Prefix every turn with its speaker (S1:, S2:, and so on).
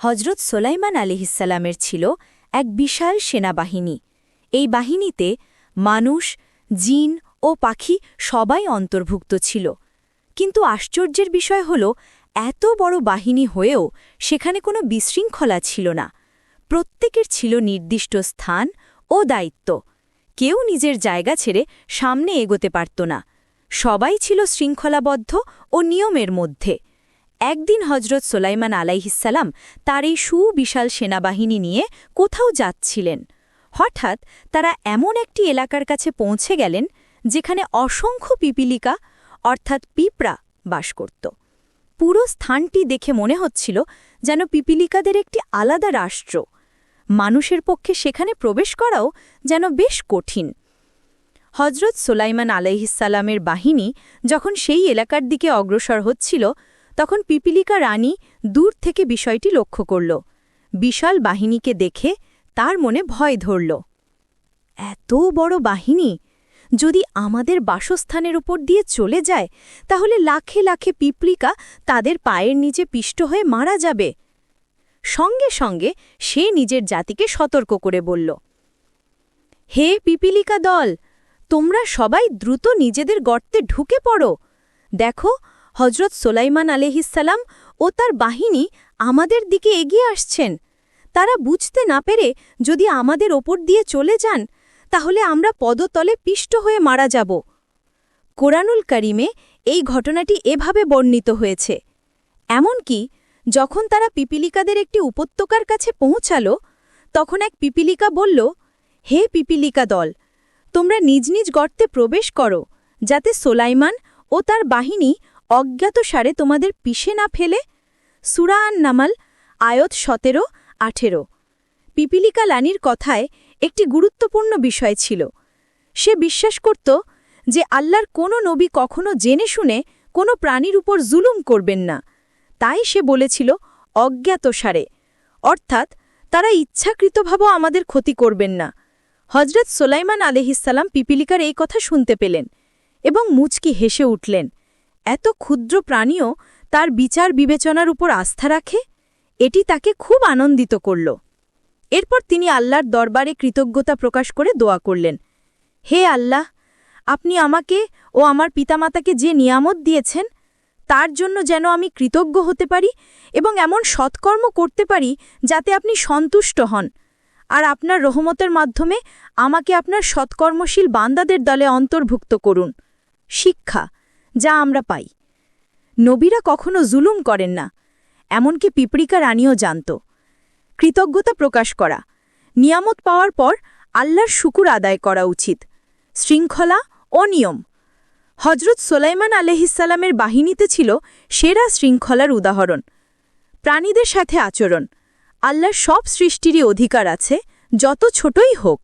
S1: হজরত সোলাইমান আলিহিসাল্লামের ছিল এক বিশাল সেনাবাহিনী। এই বাহিনীতে মানুষ, জিন ও পাখি সবাই অন্তর্ভুক্ত ছিল। কিন্তু আশ্চর্যের বিষয় হল, এত বড় বাহিনী হয়েও সেখানে কোনো বিশৃঙ্খলা ছিল না। প্রত্যেকের ছিল নির্দিষ্ট স্থান ও দায়িত্ব। কেউ নিজের জায়গা ছেড়ে সামনে এগোতে পারত না। সবাই ছিল শৃঙ্খলাবদ্ধ ও নিয়মের মধ্যে। একদিন হজরত সোলাইমান আলাইহিসাল্লাম তার এই সুবিশাল সেনাবাহিনী নিয়ে কোথাও যাচ্ছিলেন। হঠাৎ তারা এমন একটি এলাকার কাছে পৌঁছে গেলেন, যেখানে অসংখ্য পিপিলিকা, অর্থাৎ পিঁপড়া, বাস করত। পুরো স্থানটি দেখে মনে হচ্ছিল যেন পিপিলিকাদের একটি আলাদা রাষ্ট্র। মানুষের পক্ষে সেখানে প্রবেশ করাও যেন বেশ কঠিন। হজরত সোলাইমান আলাইহিসাল্লামের বাহিনী যখন সেই এলাকার দিকে অগ্রসর হচ্ছিল তখন পিপিলিকা রানী দূর থেকে বিষয়টি লক্ষ্য করল। বিশাল বাহিনীকে দেখে তার মনে ভয় ধরল। এত বড় বাহিনী? যদি আমাদের বাসস্থানের উপর দিয়ে চলে যায়, তাহলে লাখে লাখে পিপলিকা তাদের পায়ের নিচে পিষ্ট হয়ে মারা যাবে। সঙ্গে সঙ্গে সে নিজের জাতিকে সতর্ক করে বলল, হে পিপিলিকা দল, তোমরা সবাই দ্রুত নিজেদের গর্তে ঢুকে পড়ো। দেখো হজরত সোলাইমান আলহিসাল্লাম ও তার বাহিনী আমাদের দিকে এগিয়ে আসছেন। তারা বুঝতে না পেরে যদি আমাদের ওপর দিয়ে চলে যান, তাহলে আমরা পদতলে পিষ্ট হয়ে মারা যাব। কোরআনুল করিমে এই ঘটনাটি এভাবে বর্ণিত হয়েছে। এমনকি যখন তারা পিপিলিকাদের একটি উপত্যকার কাছে পৌঁছাল, তখন এক পিপিলিকা বলল, হে পিপিলিকা দল, তোমরা নিজ নিজ গর্তে প্রবেশ করো, যাতে সোলাইমান ও তার বাহিনী অজ্ঞাত সারে তোমাদের পিষে না ফেলে? সুরাআন নামাল আয়ত সতেরো, আঠেরো। পিপিলিকা লানির কথায় একটি গুরুত্বপূর্ণ বিষয় ছিল। সে বিশ্বাস করত যে আল্লাহর কোনো নবী কখনো জেনে শুনে কোনো প্রাণীর উপর জুলুম করবেন না। তাই সে বলেছিল, অজ্ঞাত সারে। অর্থাৎ তারা ইচ্ছাকৃতভাবেও আমাদের ক্ষতি করবেন না। হজরত সোলাইমান আলহিসাল্লাম পিপিলিকার এই কথা শুনতে পেলেন এবং মুচকি হেসে উঠলেন। এত ক্ষুদ্র প্রাণীও তার বিচার বিবেচনার উপর আস্থা রাখে? এটি তাকে খুব আনন্দিত করল। এরপর তিনি আল্লাহর দরবারে কৃতজ্ঞতা প্রকাশ করে দোয়া করলেন। হে আল্লাহ, আপনি আমাকে ও আমার পিতামাতাকে যে নিয়ামত দিয়েছেন, তার জন্য যেন আমি কৃতজ্ঞ হতে পারি এবং এমন সৎকর্ম করতে পারি যাতে আপনি সন্তুষ্ট হন। আর আপনার রহমতের মাধ্যমে আমাকে আপনার সৎকর্মশীল বান্দাদের দলে অন্তর্ভুক্ত করুন। শিক্ষা যা আমরা পাই। নবীরা কখনো জুলুম করেন না, এমনকি পিপড়িকা রানীও জানত। কৃতজ্ঞতা প্রকাশ করা, নিয়ামত পাওয়ার পর আল্লাহর শুকুর আদায় করা উচিত, শৃঙ্খলা ও নিয়ম। হজরত সোলাইমান আলহিসাল্লামের বাহিনীতে ছিল সেরা শৃঙ্খলার উদাহরণ। প্রাণীদের সাথে আচরণ, আল্লাহর সব সৃষ্টিরই অধিকার আছে, যত ছোটই হোক।